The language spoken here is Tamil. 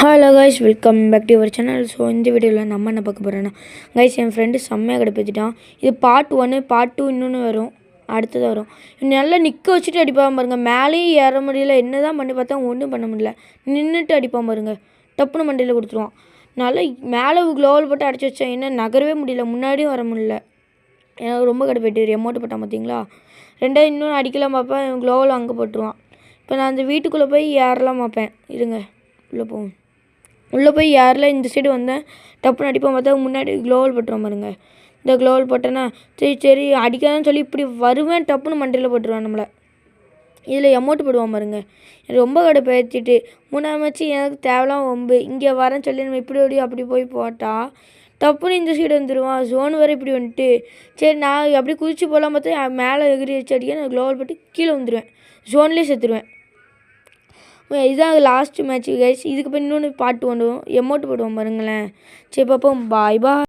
Hello guys welcome back to your channel so இந்த வீடியோவில் நம்ம என்ன பார்க்க போகிறோன்னா கைஸ் என் ஃப்ரெண்டு செம்மையாக கிடப்பிச்சிட்டான் இது பார்ட் ஒன்று பார்ட் டூ இன்னொன்று வரும். அடுத்தது வரும். நல்லா நிற்க வச்சுட்டு அடிப்பான் பாருங்கள் மேலேயும் ஏற முடியல. என்ன தான் பண்ணி பார்த்தா ஒன்றும் பண்ண முடியல. நின்றுட்டு அடிப்பான் பாருங்கள் டப்புன்னு மண்டையில் கொடுத்துருவான். நல்லா மேலே க்ளோவல் போட்டு அடிச்சு வச்சேன். என்ன நகரவே முடியல. முன்னாடியும் வர முடியல. எனக்கு ரொம்ப கடுப்பாயிட்டு எமௌண்ட் போட்டான் பார்த்தீங்களா ரெண்டாவது இன்னும் அடிக்கலாம் பார்ப்பேன். க்ளோவல் அங்கே போட்டுருவான். இப்போ நான் அந்த வீட்டுக்குள்ளே போய் ஏறலாம் பார்ப்பேன். இருங்க. உள்ளே போவோம். உள்ளே போய் யாரில் இந்த சைடு வந்தேன்? டப்புன்னு அடிப்போம் பார்த்தா முன்னாடி க்ளோவல் போட்டுருவோம் பாருங்க. இந்த க்ளோவல் போட்டேன்னா சரி சரி அடிக்காதன்னு சொல்லி இப்படி வருவேன் டப்புன்னு மண்டையில் போட்டுருவான் நம்மளை. இதில் எமௌண்ட் போடுவான் பாருங்க. ரொம்ப ரொம்ப கடுப்பேற்றிட்டு மூணாவது வச்சு எனக்கு தேவைலாம் ஒம்பு இங்கே வரேன்னு சொல்லி நம்ம இப்படி ஓடி அப்படி போய் போட்டால் டப்புன்னு இந்த சைடு வந்துடுவான் ஜோன் வரை இப்படி வந்துட்டு சரி நான் அப்படியே குதிச்சு போகலாம் பார்த்தா மேலே எகிரி வச்சு அடிக்க நான் க்ளோவல் போட்டு கீழே வந்துடுவேன் ஜோன்லேயே செத்துருவேன். இதுதான் லாஸ்ட் மேட்ச் கைஸ் இதுக்கு இப்போ இன்னொன்று பாட்டு ஒன்று எமோட் போடுவோம் பாருங்களேன். சரி பார்ப்போம். பாய் பாய்